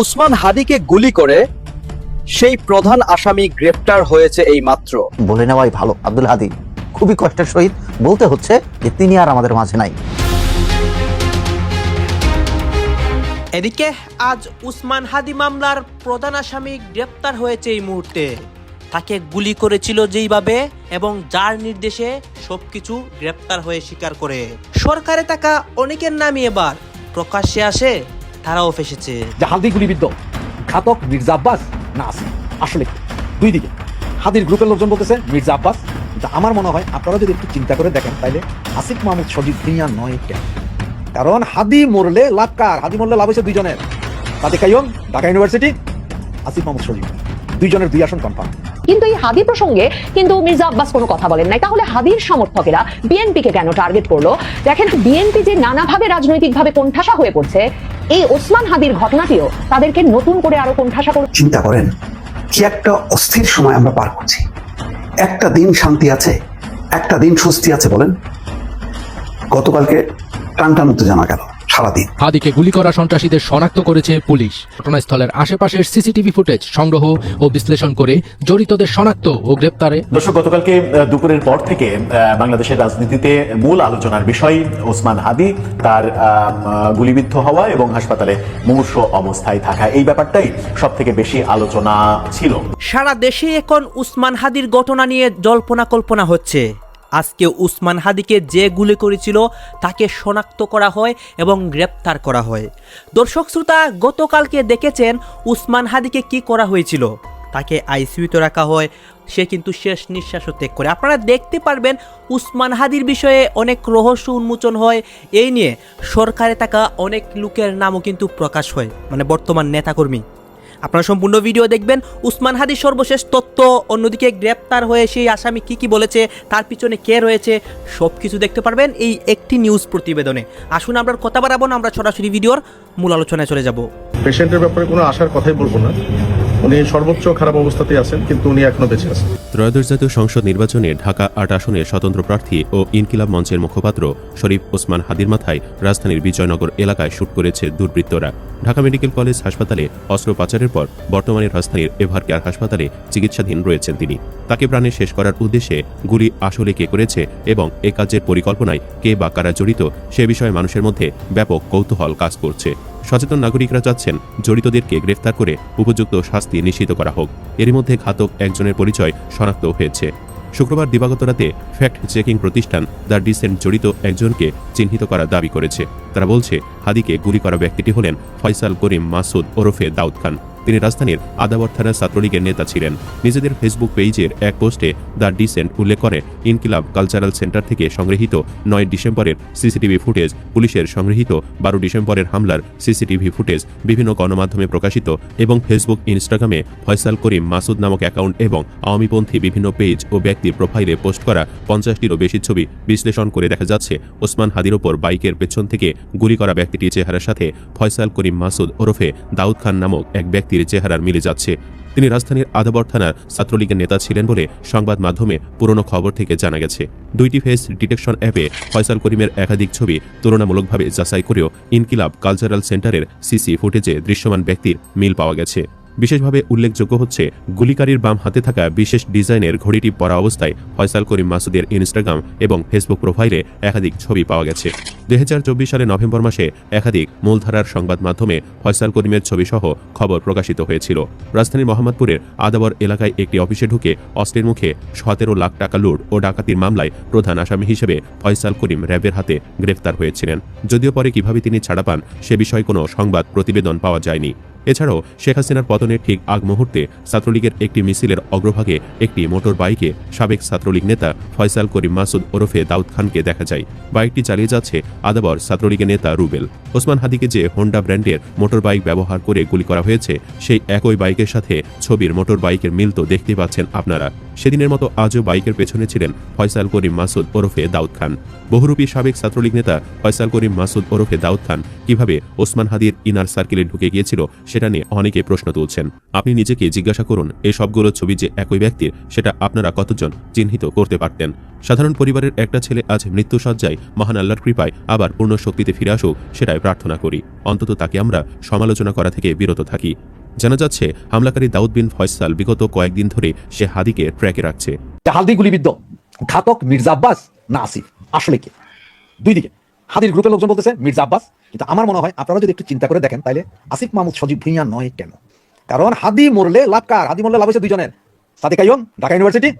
উসমান হাদিকে গুলি করে সেই প্রধান আসামি গ্রেপ্তার হয়েছে এই মাত্র। বলে নেওয়াই ভালো। আব্দুল হাদি খুবই কষ্টের সহিত বলতে হচ্ছে যে তিনি আর আমাদের মাঝে নাই। এদিকে আজ উসমান হাদি মামলার প্রধান আসামি গ্রেপ্তার হয়েছে এই মুহূর্তে। তাকে গুলি করেছিল যেইভাবে এবং যার নির্দেশে সবকিছু গ্রেপ্তার হয়ে স্বীকার করে। সরকারে থাকা অনেকের নামই এবার প্রকাশ্যে আসে। তারাও ফেসেছে। যে হালদি গুলিবিদ্ধ ঘাতক মির্জা আব্বাস না আছে। আসলে দুই দিকে। হাদির গ্রুপের লোকজন বলতেছে, মির্জা আব্বাস আমার মনে হয়, আপনারা যদি একটু চিন্তা করে দেখেন, তাইলে আসিফ মাহমুদ সজীব ভুঁইয়া নয় কেন কারণ হাদি মরলে লাভ কার? হাদি মরলে লাভ হয়েছে দুইজনের। তাতে কাইম ঢাকা ইউনিভার্সিটি, আসিফ মাহমুদ সজীব। দুইজনের দুই আসন কনফার্ম কিন্তু এই হাদি প্রসঙ্গে কিন্তু মির্জা আব্বাস কোনো কথা বলেন নাই। তাহলে হাদির সমর্থকেরা বিএনপিকে কেন টার্গেট করল? দেখেন, বিএনপি যে নানাভাবে রাজনৈতিকভাবে কোণঠাসা হয়ে পড়ছে, এই ওসমান হাদির ঘটনাটিও তাদেরকে নতুন করে আরও কোণঠাসা করে চিন্তা করেন, কি একটা অস্থির সময় আমরা পার করছি। একটা দিন শান্তি আছে, একটা দিন স্বস্তি আছে বলেন। গতকালকে টান টান উত্তেজনা গেল। সারাদিন। হাদিকে গুলি করা সন্ত্রাসীদের শনাক্ত করেছে পুলিশ। ঘটনাস্থলের আশেপাশের সিসিটিভি ফুটেজ সংগ্রহ ও বিশ্লেষণ করে জড়িতদের শনাক্ত ও গ্রেপ্তারে। দর্শক গতকালকে দুপুরের পর থেকে আহ, বাংলাদেশের রাজনীতিতে মূল আলোচনার বিষয় ওসমান হাদি তার গুলিবিদ্ধ হওয়া এবং হাসপাতালে মুমূর্ষ অবস্থায় থাকা। এই ব্যাপারটাই সব থেকে বেশি আলোচনা ছিল। সারা দেশে এখন উসমান হাদির ঘটনা নিয়ে জল্পনা কল্পনা হচ্ছে। আজকে উসমান হাদিকে যে গুলি করেছিল তাকে শনাক্ত করা হয় এবং গ্রেপ্তার করা হয়। দর্শক শ্রোতা, গতকালকে দেখেছেন উসমান হাদিকে কি করা হয়েছিল। তাকে আইসিইউতে রাখা হয়, সে কিন্তু শেষ নিঃশ্বাসও ত্যাগ করে। আপনারা দেখতে পারবেন উসমান হাদির বিষয়ে অনেক রহস্য উন্মোচন হয়। এই নিয়ে সরকারে থাকা অনেক লোকের নামও কিন্তু প্রকাশ হয় মানে বর্তমান নেতাকর্মী। আপনারা সম্পূর্ণ ভিডিও দেখবেন। উসমান হাদির সর্বশেষ তথ্য অন্যদিকে গ্রেপ্তার হয়ে সেই আসামি কি কি বলেছে, তার পিছনে কে রয়েছে সব কিছু দেখতে পারবেন এই একটি নিউজ প্রতিবেদনে। আসুন আমরা কথা বাড়াবো না, আমরা সরাসরি ভিডিওর মূল আলোচনায় চলে যাব। পেশেন্টের ব্যাপারে কোনো আশার কথাই বলব না। উনি সর্বোচ্চ খারাপ অবস্থাতেই আছেন, কিন্তু উনি এখনও বেঁচে আছেন। ত্রয়োদশ জাতীয় সংসদ নির্বাচনে ঢাকা আট আসনে স্বতন্ত্র প্রার্থী ও ইনকিলাব মঞ্চের মুখপাত্র শরীফ ওসমান হাদির মাথায় রাজধানীর বিজয়নগর এলাকায় শুট করেছে দুর্বৃত্তরা। ঢাকা মেডিকেল কলেজ হাসপাতালে অস্ত্র পাচারের পর বর্তমানে রাজধানীর এভার কেয়ার হাসপাতালে চিকিৎসাধীন রয়েছেন তিনি। তাকে প্রাণে শেষ করার উদ্দেশ্যে গুলি আসলে কে করেছে এবং এ কাজের পরিকল্পনায় কে বা কারা জড়িত সে বিষয়ে মানুষের মধ্যে ব্যাপক কৌতূহল কাজ করছে। সচেতন নাগরিকরা চাচ্ছেন জড়িতদেরকে গ্রেফতার করে উপযুক্ত শাস্তি নিশ্চিত করা হোক। এরই মধ্যে ঘাতক একজনের পরিচয় শনাক্ত হয়েছে। শুক্রবার দিবাগত রাতে ফ্যাক্ট চেকিং প্রতিষ্ঠান দ্য ডিসেন্ট জড়িত একজনকে চিহ্নিত করা দাবি করেছে। তারা বলছে, হাদিকে গুলি করা ব্যক্তিটি হলেন ফয়সাল করিম মাসুদ ওরফে দাউদ খান। তিনি রাজধানীর আদাবর থানার ছাত্রলীগের নেতা ছিলেন। নিজেদের ফেসবুক পেজের এক পোস্টে দ্য ডিসেন্ট উল্লেখ করে, ইনকিলাব কালচারাল সেন্টার থেকে সংগৃহীত নয় ডিসেম্বরের সিসিটিভি ফুটেজ পুলিশের সংগৃহীত বারো ডিসেম্বরের হামলার সিসিটিভি ফুটেজ বিভিন্ন গণমাধ্যমে প্রকাশিত এবং ফেসবুক ইনস্টাগ্রামে ফয়সাল করিম মাসুদ নামক অ্যাকাউন্ট এবং আওয়ামীপন্থী বিভিন্ন পেজ ও ব্যক্তির প্রোফাইলে পোস্ট করা পঞ্চাশটিরও বেশি ছবি বিশ্লেষণ করে দেখা যাচ্ছে, ওসমান হাদির ওপর বাইকের পেছন থেকে গুলি করা ব্যক্তিটির চেহারার সাথে ফয়সাল করিম মাসুদ ওরফে দাউদ খান নামক এক ব্যক্তির চেহারার মিলে যাচ্ছে। তিনি রাজধানীর আদাবর থানার ছাত্রলীগের নেতা ছিলেন বলে সংবাদ মাধ্যমে পুরনো খবর থেকে জানা গেছে। দুইটি ফেস ডিটেকশন অ্যাপে ফয়সাল করিমের একাধিক ছবি তুলনামূলকভাবে যাচাই করেও ইনকিলাব কালচারাল সেন্টারের সিসি ফুটেজে দৃশ্যমান ব্যক্তির মিল পাওয়া গেছে। বিশেষভাবে উল্লেখযোগ্য হচ্ছে, গুলিকারীর বাম হাতে থাকা বিশেষ ডিজাইনের ঘড়িটি পরা অবস্থায় ফয়সাল করিম মাসুদের ইনস্টাগ্রাম এবং ফেসবুক প্রোফাইলে একাধিক ছবি পাওয়া গেছে। দুই হাজার চব্বিশ সালে নভেম্বর মাসে একাধিক মূলধারার সংবাদ মাধ্যমে ফয়সাল করিমের ছবি সহ খবর প্রকাশিত হয়েছিল। রাজধানীর মোহাম্মদপুরের আদাবর এলাকায় একটি অফিসে ঢুকে অস্ত্রের মুখে সতেরো লাখ টাকা লুট ও ডাকাতির মামলায় প্রধান আসামি হিসেবে ফয়সাল করিম র্যাবের হাতে গ্রেফতার হয়েছিলেন। যদিও পরে কীভাবে তিনি ছাড়া পান, সে বিষয়ে কোনো সংবাদ প্রতিবেদন পাওয়া যায়নি। এছাড়াও শেখ হাসিনার পতনের ঠিক আগ মুহূর্তে ছাত্রলীগের একটি মিছিলের অগ্রভাগে একটি মোটর বাইকে সাবেক ছাত্রলীগ নেতা ফয়সাল করিম মাসুদ ওরফে দাউদ খানকে দেখা যায়। বাইকটি চালিয়ে যাচ্ছে আদাবর ছাত্রলীগের নেতা রুবেল। ওসমান হাদিকে যে হোন্ডা ব্র্যান্ডের মোটর বাইক ব্যবহার করে গুলি করা হয়েছে, সেই একই বাইকের সাথে ছবির মোটর বাইকের মিল তো দেখতে পাচ্ছেন আপনারা। সেদিনের মতো আজও বাইকের পেছনে ছিলেন ফয়সাল করিম মাসুদ ওরফে দাউদ খান। বহুরূপী সাবেক ছাত্রলীগ নেতা ফয়সাল করিম মাসুদ ওরফে দাউদ খান কীভাবে ওসমান হাদির ইনার সার্কেলে ঢুকে গিয়েছিল সেটা নিয়ে অনেকে প্রশ্ন তুলছেন। আপনি নিজেকে জিজ্ঞাসা করুন এই সবগুলো ছবি যে একই ব্যক্তির, সেটা আপনারা কতজন চিহ্নিত করতে পারতেন? সাধারণ পরিবারের একটা ছেলে আজ মৃত্যুসজ্জায় মহান আল্লাহর কৃপায় আবার পূর্ণ শক্তিতে ফিরে আসুক, সেটাই প্রার্থনা করি। অন্তত তাকে আমরা সমালোচনা করা থেকে বিরত থাকি। জানা যাচ্ছে, হামলাকারী দাউদ বিন ফয়সাল বিগত কয়েকদিন ধরে সে হাদিকে ট্র্যাকে রাখছে। হালদি গুলিবিদ্ধ ঘাতক মির্জা আব্বাস না আসিফ। আসলে কি? দুই দিকে। হাদির গ্রুপের লোকজন বলতেছে, মির্জা আব্বাস, কিন্তু আমার মনে হয় আপনারা যদি একটু চিন্তা করে দেখেন তাহলে আসিফ মাহমুদ সজীব ভুইয়া নয় কেন? কারণ হাদি মরলে লাভ কার? হাদি মরলে লাভ হয়েছে দুইজনের। সাদিক আইয়ম, ঢাকা ইউনিভার্সিটি,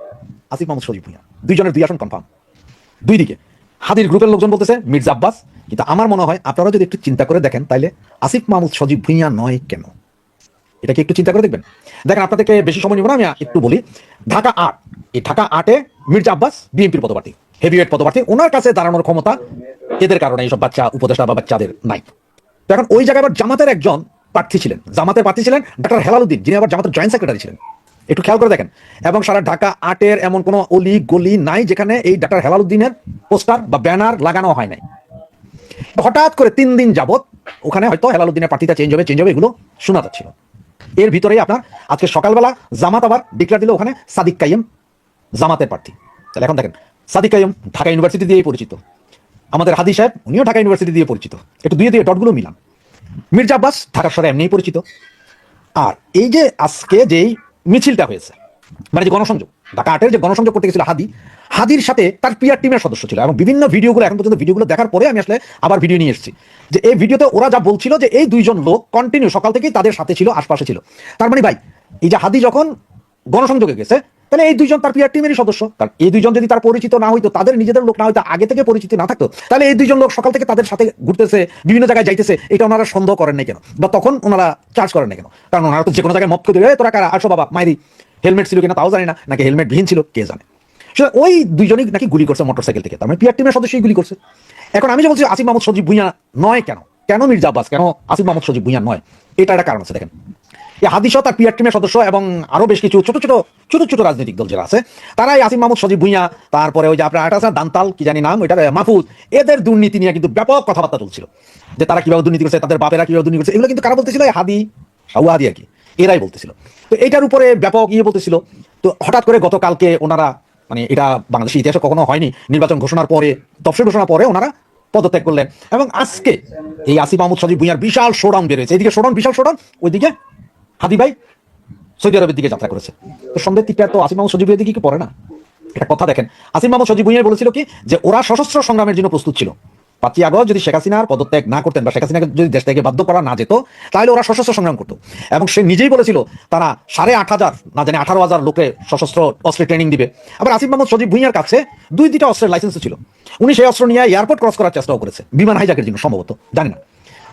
আসিফ মাহমুদ সজীব ভুইয়া। দুইজনের দুই আসন কনফার্ম দুই দিকে হাদির গ্রুপের লোকজন বলতেছে, মির্জা আব্বাস, কিন্তু আমার মনে হয় আপনারা যদি একটু চিন্তা করে দেখেন তাহলে আসিফ মাহমুদ সজীব ভুইয়া নয় কেন? এটা কি একটু চিন্তা করে দেখবেন? দেখেন, আপনাদেরকে বেশি সময় নিব না, আমি একটু বলি। ঢাকা আট, এই ঢাকা আটে মির্জা আব্বাস, বিএনপির পদপ্রার্থী। হেভিওয়েট পদপ্রার্থী, ওনার কাছে দাঁড়ানোর ক্ষমতা এদের কারণে এইসব বাচ্চা, উপদেষ্টা বা বাচ্চাদের নাই। তো এখন ওই জায়গায় আবার জামাতের একজন প্রার্থী ছিলেন। জামাতের প্রার্থী ছিলেন ডাক্তার হেলালুদ্দিন যিনি আবার জামাতের জয়েন্ট সেক্রেটারি ছিলেন। একটু খেয়াল করে দেখেন। এবং সারা ঢাকা আটের এমন কোনো অলি গলি নাই যেখানে এই ডাক্তার হেলালুদ্দিনের পোস্টার বা ব্যানার লাগানো হয় নাই। হঠাৎ করে তিন দিন যাবত ওখানে হয়তো হেলালুদ্দিনের প্রার্থীটা চেঞ্জ হবে চেঞ্জ হবে এগুলো শোনা যাচ্ছিল। এর ভিতরেই আপনার আজকে সকালবেলা জামাত আবার ডিক্লেয়ার দিল ওখানে সাদিক কাইম জামাতের প্রার্থী। তাহলে এখন দেখেন সাদিক কাইম ঢাকা ইউনিভার্সিটি দিয়েই পরিচিত। আমাদের হাদি সাহেব, উনিও ঢাকা ইউনিভার্সিটি দিয়ে পরিচিত। একটু দুয়ে দিয়ে ডটগুলো মিলান। মির্জা আব্বাস ঢাকার শহরে এমনিই পরিচিত। আর এই যে আজকে যেই মিছিলটা হয়েছে মানে যে গণসংযোগ, ঢাকা আটের যে গণসংযোগ করতে গেছিল হাদি, হাদির সাথে তার পিয়ার টিমের সদস্য ছিল এবং বিভিন্ন ভিডিওগুলো এখন পর্যন্ত ভিডিওগুলো দেখার পরে আমি আসলে আবার ভিডিও নিয়ে এসেছি। যে এই ভিডিওতে ওরা যা বলছিল যে এই দুইজন লোক কন্টিনিউ সকাল থেকেই তাদের সাথে ছিল, আশপাশে ছিল। তার মানে ভাই, এই যে হাদি যখন গণসংযোগে গেছে তাহলে এই দুইজন তার পিয়ার টিমেরই সদস্য। কারণ এই দুইজন যদি তার পরিচিত না হইতো, তাদের নিজেদের লোক না হইতো, আগে থেকে পরিচিত না থাকতো, তাহলে এই দুইজন লোক সকাল থেকে তাদের সাথে ঘুরতেছে, বিভিন্ন জায়গায় যাইতেছে, এটা ওনারা সন্দেহ করেন নাই কেন? বা তখন ওনারা চার্জ করেন না কেন? কারণ ওনারা তো যে কোনো জায়গায় মত করে দেবে তোরা কারা? আসো বাবা, মাইরি। হেলমেট ছিল কিনা তাও জানি না, নাকি হেলমেট বিহীন ছিল, কে জানে? সুতরাং ওই দুইজনই নাকি গুলি করছে মোটরসাইকেল থেকে। তার মানে পিয়ার টিমের সদস্যই গুলি করছে। এখন আমি যে বলছি, আসিফ মাহমুদ সজীব ভুইয়া নয় কেন? কেন মির্জা আব্বাস? কেন আসিফ মাহমুদ সজীব ভুইয়া নয়? এটা একটা কারণ আছে, দেখেন। এই হাদিস তার পিয়ার টিমের সদস্য এবং আরও বেশ কিছু ছোট ছোট ছোট ছোট রাজনৈতিক দল যারা আছে তারা এই আসিফ মাহমুদ সজীব ভুইয়া, তারপরে ওই যে আপনার একটা আছে দান্তাল, কি জানি নাম ওইটা মাহফুজ, এদের দুর্নীতি নিয়ে কিন্তু ব্যাপক কথাবার্তা চলছিল। যে তারা কীভাবে দুর্নীতি করছে, তাদের বাপেরা কীভাবে দুর্নীতি করছে, এগুলো কিন্তু কারা বলতেছিল? হাদি সাউ হাদি আর কি, এরাই বলতেছিল। তো এটার উপরে ব্যাপক ইয়ে বলতেছিল। তো হঠাৎ করে গতকালকে ওনারা মানে এটা বাংলাদেশের ইতিহাসে কখনো হয়নি, নির্বাচন ঘোষণার পরে, তফসিল ঘোষণার পরে ওনারা পদত্যাগ করলেন। এবং আজকে এই আসিফ মাহমুদ সজীব ভুইয়ার বিশাল শোডাউন বেরোয়েছে এদিকে শোডাউন বিশাল শোডাউন ওইদিকে হাদি ভাই, সৌদি আরবের দিকে যাত্রা করেছে। তো সন্ধ্যের দিকটা তো আসিফ মাহমুদ সজীব ভুইয়ার দিকে কি পড়ে না? একটা কথা দেখেন আসিফ মাহমুদ সজীব ভুইয়া বলেছিল কি, যে ওরা সশস্ত্র সংগ্রামের জন্য প্রস্তুত ছিল। পাঁচই আগস্ট যদি শেখ হাসিনার পদত্যাগ না করতেন বা শেখ হাসিনাকে যদি দেশ থেকে বাধ্য করা না যেত, তাহলে ওরা সশস্ত্র সংগ্রাম করতো। এবং সে নিজেই বলেছিল, তারা সাড়ে আট হাজার, না জানি আঠারো হাজার লোকে সশস্ত্র অস্ত্রের ট্রেনিং দিবে। আবার আসিফ মাহমুদ সজীব ভুইয়ার কাছে দুই দুইটা অস্ত্রের লাইসেন্স ছিল। উনি সেই অস্ত্র নিয়ে এয়ারপোর্ট ক্রস করার চেষ্টাও করেছে, বিমান হাইজাকের জন্য সম্ভবত, জানি না।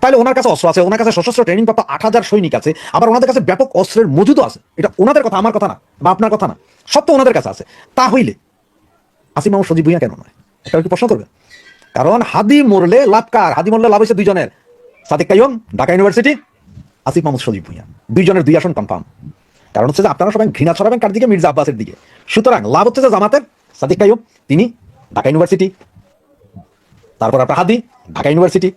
তাহলে ওনার কাছে অস্ত্র আছে, ওনার কাছে সশস্ত্র ট্রেনিং প্রাপ্ত আট হাজার সৈনিক আছে, আবার ওনাদের কাছে ব্যাপক অস্ত্রের মজুদও আছে। এটা ওনাদের কথা, আমার কথা না, বা আপনার কথা না, সব তো ওনাদের কাছে আছে। তা হইলে আসিফ মাহমুদ সজীব ভুইয়া কেন নয়? এটা কি প্রশ্ন করবে? কারণ হাদি মরলে লাভ কার? হাদি মরলে লাভ হয়েছে দুইজনের। সাদিক কাইম ঢাকা ইউনিভার্সিটি, আসিফ মাহমুদ সজীব ভুইয়া। দুইজনের দুই আসন কনফার্ম কারণ হচ্ছে যে আপনারা সবাই ঘৃণা ছড়াবেন কার দিকে? মির্জা আব্বাসের দিকে। সুতরাং লাভ হচ্ছে যে জামাতের সাদিক কাইম তিনি ঢাকা ইউনিভার্সিটি, তারপর আপনার হাদি, ঢাকা ইউনিভার্সিটি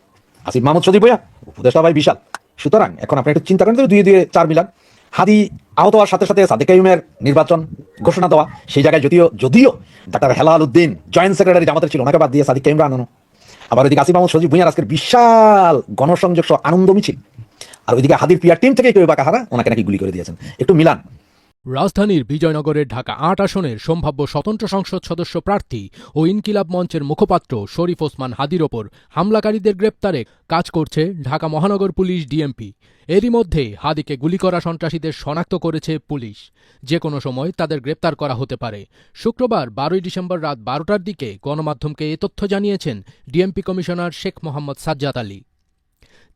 আসিফ মাহমুদ সজীব ভুইয়া উপদেষ্টা ভাই বিশাল। সুতরাং এখন আপনি একটু চিন্তা করেন যে দুই দুই চার মিলান। হাদি আহত হওয়ার সাথে সাথে সাদিক কাইমের নির্বাচন ঘোষণা দেওয়া, সেই জায়গায় যদিও যদিও doctor Helal Uddin joint secretary জামাতের ছিল, ওনাকে বাদ দিয়ে সাদিক কাইমরা আনানো আবার ওইদিকে আসিফ মাহমুদ সজীব ভুঁইয়ার আজকের বিশাল গণসংযোগ সহ আনন্দ মিছিল আর ওইদিকে হাদির পিয়ার টিম থেকে কেউ বাঁকা হারা ওনাকে নাকি গুলি করে দিয়েছেন। একটু মিলান। রাজধানীর বিজয়নগরের ঢাকা আট আসনের সম্ভাব্য স্বতন্ত্র সংসদ সদস্য প্রার্থী ও ইনকিলাব মঞ্চের মুখপাত্র শরীফ ওসমান হাদির ওপর হামলাকারীদের গ্রেপ্তারে কাজ করছে ঢাকা মহানগর পুলিশ ডিএমপি। এরই মধ্যে হাদিকে গুলি করা সন্ত্রাসীদের শনাক্ত করেছে পুলিশ। যে কোনো সময় তাদের গ্রেপ্তার করা হতে পারে। শুক্রবার বারোই ডিসেম্বর রাত বারোটার দিকে গণমাধ্যমকে এ তথ্য জানিয়েছেন ডিএমপি কমিশনার শেখ মোহাম্মদ সাজ্জাদ আলী।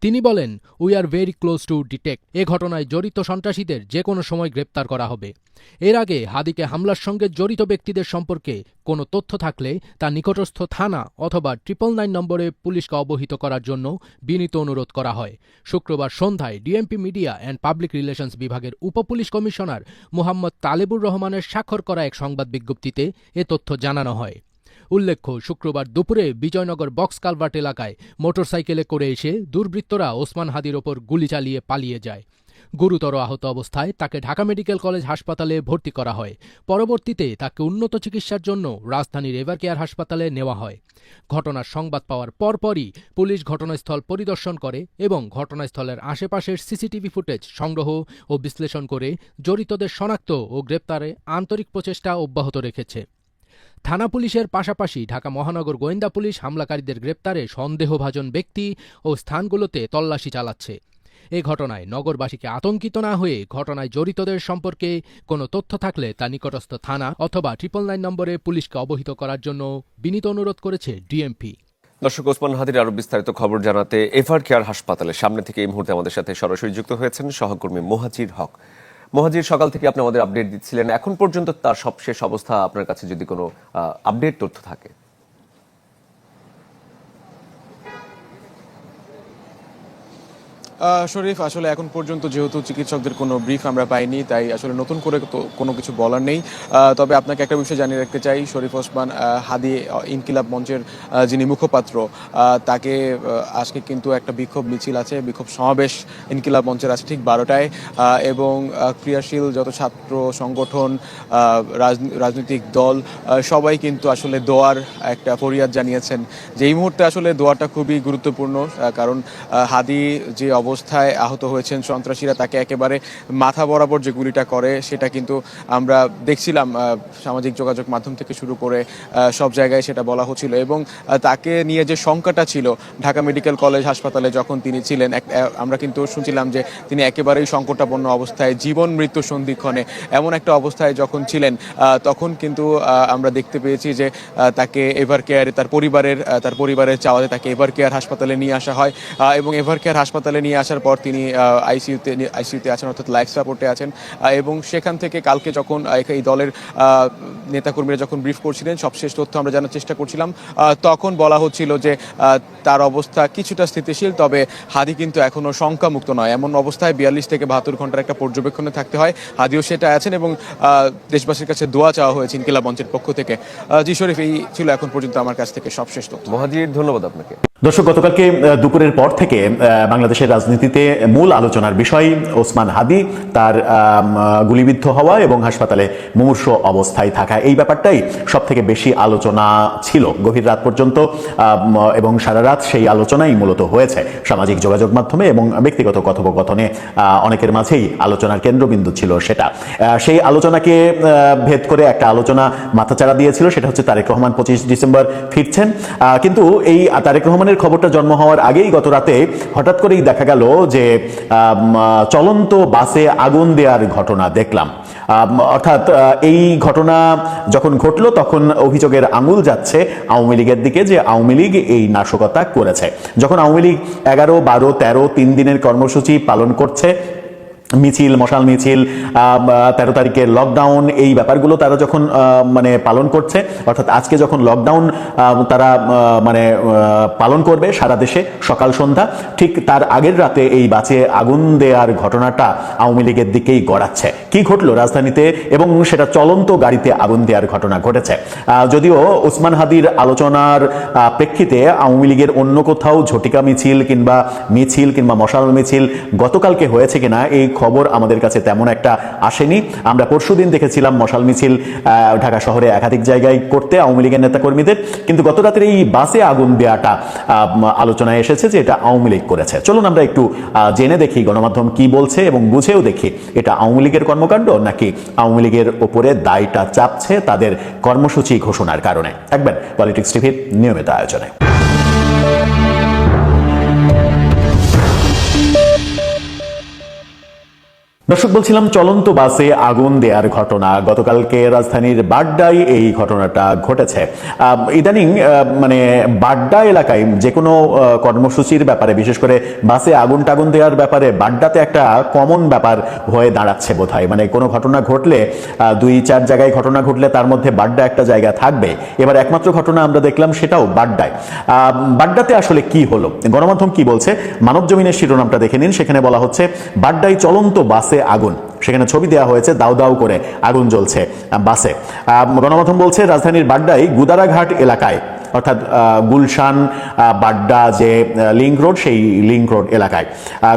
তিনি বলেন we are very close to detect এ ঘটনায় জড়িত সন্ত্রাসীদের যে কোনো সময় গ্রেপ্তার করা হবে। এর আগে হাদিকে হামলার সঙ্গে জড়িত ব্যক্তিদের সম্পর্কে কোনো তথ্য থাকলে তা নিকটস্থ থানা অথবা ট্রিপল নাইন নম্বরে পুলিশকে অবহিত করার জন্য বিনীত অনুরোধ করা হয়। শুক্রবার সন্ধ্যায় DMP media and public relations বিভাগের উপপুলিশ কমিশনার মোহাম্মদ তালেবুর রহমানের স্বাক্ষর করা এক সংবাদ বিজ্ঞপ্তিতে এ তথ্য জানানো হয়। উল্লেখ্য, শুক্রবার দুপুরে বিজয়নগর বক্স কালভার্ট এলাকায় মোটরসাইকেলে করে এসে দুর্বৃত্তরা ওসমান হাদির ওপর গুলি চালিয়ে পালিয়ে যায়। গুরুতর আহত অবস্থায় তাকে ঢাকা মেডিকেল কলেজ হাসপাতালে ভর্তি করা হয়। পরবর্তীতে তাকে উন্নত চিকিৎসার জন্য রাজধানীর এভার কেয়ার হাসপাতালে নেওয়া হয়। ঘটনার সংবাদ পাওয়ার পরপরই পুলিশ ঘটনাস্থল পরিদর্শন করে এবং ঘটনাস্থলের আশেপাশের সিসিটিভি ফুটেজ সংগ্রহ ও বিশ্লেষণ করে জড়িতদের শনাক্ত ও গ্রেপ্তারে আন্তরিক প্রচেষ্টা অব্যাহত রেখেছে। থানা পুলিশের পাশাপাশি ঢাকা মহানগর গোয়েন্দা পুলিশ হামলাকারীদের গ্রেপ্তারে সন্দেহভাজন ব্যক্তি ও স্থানগুলোতে তল্লাশি চালাচ্ছে। এ ঘটনায় নগরবাসীকে আতঙ্কিত না হয়ে ঘটনায় জড়িতদের সম্পর্কে কোনো তথ্য থাকলে তা নিকটস্থ থানা অথবা ট্রিপল নাইন নম্বরে পুলিশকে অবহিত করার জন্য বিনীত অনুরোধ করেছে ডিএমপি। দর্শক, ওসমান হাদির আরও বিস্তারিত খবর জানাতে এভার কেয়ার হাসপাতালের সামনে থেকে এই মুহূর্তে আমাদের সাথে সরাসরি যুক্ত হয়েছেন সহকর্মী মোহাজির হক। মোহাজির, সকাল থেকে আপনি আমাদের আপডেট দিচ্ছিলেন। এখন পর্যন্ত তার সবশেষ অবস্থা আপনার কাছে যদি কোনো আপডেট তথ্য থাকে। শরীফ, আসলে এখন পর্যন্ত যেহেতু চিকিৎসকদের কোনো ব্রিফ আমরা পাইনি, তাই আসলে নতুন করে তো কোনো কিছু বলার নেই। তবে আপনাকে একটা বিষয় জানিয়ে রাখতে চাই, শরীফ ওসমান হাদি ইনকিলাব মঞ্চের যিনি মুখপাত্র তাকে আজকে কিন্তু একটা বিক্ষোভ মিছিল আছে, বিক্ষোভ সমাবেশ ইনকিলাব মঞ্চের আছে ঠিক বারোটায়। এবং ক্রিয়াশীল যত ছাত্র সংগঠন রাজনৈতিক দল সবাই কিন্তু আসলে দোয়ার একটা ফরিয়াদ জানিয়েছেন যে এই মুহূর্তে আসলে দোয়াটা খুবই গুরুত্বপূর্ণ কারণ হাদি যে অবস্থায় আহত হয়েছেন সন্ত্রাসীরা, তাকে একেবারে মাথা বরাবর যে গুলিটা করে, সেটা কিন্তু আমরা দেখছিলাম সামাজিক যোগাযোগ মাধ্যম থেকে শুরু করে সব জায়গায় সেটা বলা হচ্ছিল এবং তাকে নিয়ে যে শঙ্কাটা ছিল, ঢাকা মেডিকেল কলেজ হাসপাতালে যখন তিনি ছিলেন আমরা কিন্তু শুনছিলাম যে তিনি একেবারেই সংকটাপন্ন অবস্থায় জীবন মৃত্যু সন্ধিক্ষণে এমন একটা অবস্থায় যখন ছিলেন তখন কিন্তু আমরা দেখতে পেয়েছি যে তাকে এভার কেয়ারে তার পরিবারের তার পরিবারের চাওয়াতে তাকে এভার কেয়ার হাসপাতালে নিয়ে আসা হয় এবং এভার কেয়ার হাসপাতালে নিয়ে আসার পর তিনি আইসিইউতে আইসিইউতে আছেন, অর্থাৎ লাইফ সাপোর্টে আছেন। এবং সেখান থেকে কালকে যখন এই দলের নেতাকর্মীরা যখন ব্রিফ করছিলেন, সবশেষ তথ্য আমরা জানার চেষ্টা করছিলাম তখন বলা হচ্ছিল যে তার অবস্থা কিছুটা স্থিতিশীল, তবে হাদি কিন্তু এখনও শঙ্কামুক্ত নয়। এমন অবস্থায় বিয়াল্লিশ থেকে বাহাত্তর ঘণ্টার একটা পর্যবেক্ষণে থাকতে হয়। হাদিও সেটা আছেন এবং দেশবাসীর কাছে দোয়া চাওয়া হয়েছে ইনকিলাব মঞ্চের পক্ষ থেকে। জি শরীফ, এই ছিল এখন পর্যন্ত আমার কাছ থেকে সবশেষ তথ্য। মোহাজির, ধন্যবাদ আপনাকে। দর্শক, গতকালকে দুপুরের পর থেকে বাংলাদেশের রাজনীতিতে মূল আলোচনার বিষয় ওসমান হাদি, তার গুলিবিদ্ধ হওয়া এবং হাসপাতালে মুমূর্ষ অবস্থায় থাকা। এই ব্যাপারটাই সব থেকে বেশি আলোচনা ছিল। গভীর রাত পর্যন্ত এবং সারা রাত সেই আলোচনাই মূলত হয়েছে সামাজিক যোগাযোগ মাধ্যমে এবং ব্যক্তিগত কথোপকথনে অনেকের মাঝেই আলোচনার কেন্দ্রবিন্দু ছিল সেটা। সেই আলোচনাকে ভেদ করে একটা আলোচনা মাথাচাড়া দিয়েছিল, সেটা হচ্ছে তারেক রহমান পঁচিশ ডিসেম্বর ফিরছেন। কিন্তু এই তারেক রহমানের খবরটা জন্ম হওয়ার আগেই গত রাতে হঠাৎ করেই দেখা গেল যে চলন্ত বাসে আগুন দেওয়ার ঘটনা দেখলাম। অর্থাৎ এই ঘটনা যখন ঘটলো তখন অভিযোগের আঙুল যাচ্ছে আওয়ামী লীগের দিকে যে আওয়ামী লীগ এই নাশকতা করেছে। যখন আওয়ামী লীগ এগারো, বারো, তেরো, তিন দিনের কর্মসূচি পালন করছে মিছিল, মশাল মিছিল তেরো তারিখের লকডাউন এই ব্যাপারগুলো তারা যখন মানে পালন করছে, অর্থাৎ আজকে যখন লকডাউন তারা মানে পালন করবে সারা দেশে সকাল সন্ধ্যা, ঠিক তার আগের রাতে এই বাঁচে আগুন দেওয়ার ঘটনাটা আওয়ামী লীগের দিকেই গড়াচ্ছে। কি ঘটলো রাজধানীতে এবং সেটা চলন্ত গাড়িতে আগুন দেওয়ার ঘটনা ঘটেছে? যদিও ওসমান হাদির আলোচনার প্রেক্ষিতে আওয়ামী লীগের অন্য কোথাও ঝটিকা মিছিল কিংবা মিছিল কিংবা মশাল মিছিল গতকালকে হয়েছে কিনা, এই খবর আমাদের কাছে তেমন একটা আসেনি। আমরা পরশুদিন দেখেছিলাম মশাল মিছিল ঢাকা শহরে একাধিক জায়গায় করতে আওয়ামী লীগের নেতাকর্মীদের। কিন্তু গত রাতের এই বাসে আগুন দেওয়াটা আলোচনায় এসেছে যে এটা আওয়ামী লীগ করেছে। চলুন আমরা একটু জেনে দেখি গণমাধ্যম কি বলছে এবং বুঝেও দেখি, এটা আওয়ামী লীগের কর্মকাণ্ড নাকি আওয়ামী লীগের ওপরে দায়টা চাপছে তাদের কর্মসূচি ঘোষণার কারণে? থাকবেন পলিটিক্স টিভির নিয়মিত আয়োজনে। দর্শক, বলছিলাম চলন্ত বাসে আগুন দেওয়ার ঘটনা। গতকালকে রাজধানীর বাড্ডায় এই ঘটনাটা ঘটেছে। ইদানিং মানে বাড্ডা এলাকায় যে কোনো কর্মসূচির ব্যাপারে, বিশেষ করে বাসে আগুন টাগুন দেওয়ার ব্যাপারে, বাড্ডাতে একটা কমন ব্যাপার হয়ে দাঁড়াচ্ছে বোধ মানে কোনো ঘটনা ঘটলে দুই চার জায়গায় ঘটনা ঘটলে তার মধ্যে বাড্ডা একটা জায়গা থাকবে। এবার একমাত্র ঘটনা আমরা দেখলাম সেটাও বাড্ডায়। বাড্ডাতে আসলে কি হলো? গণমাধ্যম কি বলছে? মানব জমিনের শিরোনামটা দেখে নিন। সেখানে বলা হচ্ছে, বাড্ডায় চলন্ত বাসে আগুন। সেখানে ছবি দেওয়া হয়েছে দাউ দাউ করে আগুন জ্বলছে বাসে। গণমাধ্যম বলছে রাজধানীর বাড্ডায় গুদারাঘাট এলাকায়, অর্থাৎ গুলশান বাড্ডা যে লিংক রোড, সেই লিংক রোড এলাকায়।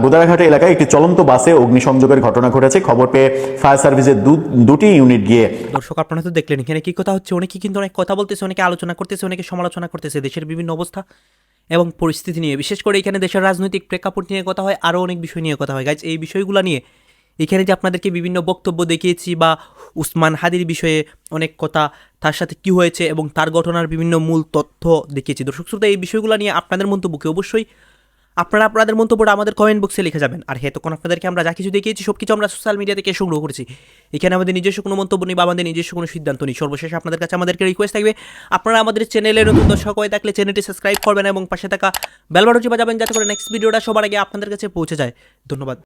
গুদারাঘাট এলাকায় একটি চলন্ত বাসে অগ্নিসংযোগের ঘটনা ঘটেছে। খবর পেয়ে ফায়ার সার্ভিসের দুটি ইউনিট গিয়ে দর্শক, আপনারা তো দেখলেন এখানে কি কথা হচ্ছে। অনেকে কিন্তু অনেক কথা বলতেছে, অনেকে আলোচনা করতেছে, অনেকে সমালোচনা করতেছে। দেশের বিভিন্ন অবস্থা এবং পরিস্থিতি নিয়ে। বিশেষ করে এখানে দেশের রাজনৈতিক প্রেক্ষাপট নিয়ে কথা হয়, আরও অনেক বিষয় নিয়ে কথা হয়। গাইজ এই বিষয়গুলো নিয়ে এখানে যে আপনাদেরকে বিভিন্ন বক্তব্য দেখিয়েছি বা উসমান হাদির বিষয়ে অনেক কথা, তার সাথে কি হয়েছে এবং তার ঘটনার বিভিন্ন মূল তথ্য দেখিয়েছি। দর্শক শ্রোতা, এই বিষয়গুলো নিয়ে আপনাদের মন্তব্যকে অবশ্যই আপনারা আপনাদের মন্তব্যটা আমাদের কমেন্ট বক্সে লিখে যাবেন। আর হ্যাঁ তখন আপনাদেরকে আমরা যা কিছু দেখিয়েছি সব কিছু আমরা সোশ্যাল মিডিয়া থেকে সংগ্রহ করেছি। এখানে আমাদের নিজস্ব কোনো মন্তব্য নেই বা আমাদের নিজস্ব কোনো সিদ্ধান্ত নেই। সর্বশেষ আপনাদের কাছে আমাদেরকে রিকোয়েস্ট থাকবে, আপনারা আমাদের চ্যানেলে নতুন দর্শক হয়ে থাকলে চ্যানেলটি সাবস্ক্রাইব করবেন এবং পাশে থাকা বেলবাটনটি বাজাবেন, যাতে করে নেক্সট ভিডিওটা সবার আগে আপনাদের কাছে পৌঁছে যায়। ধন্যবাদ।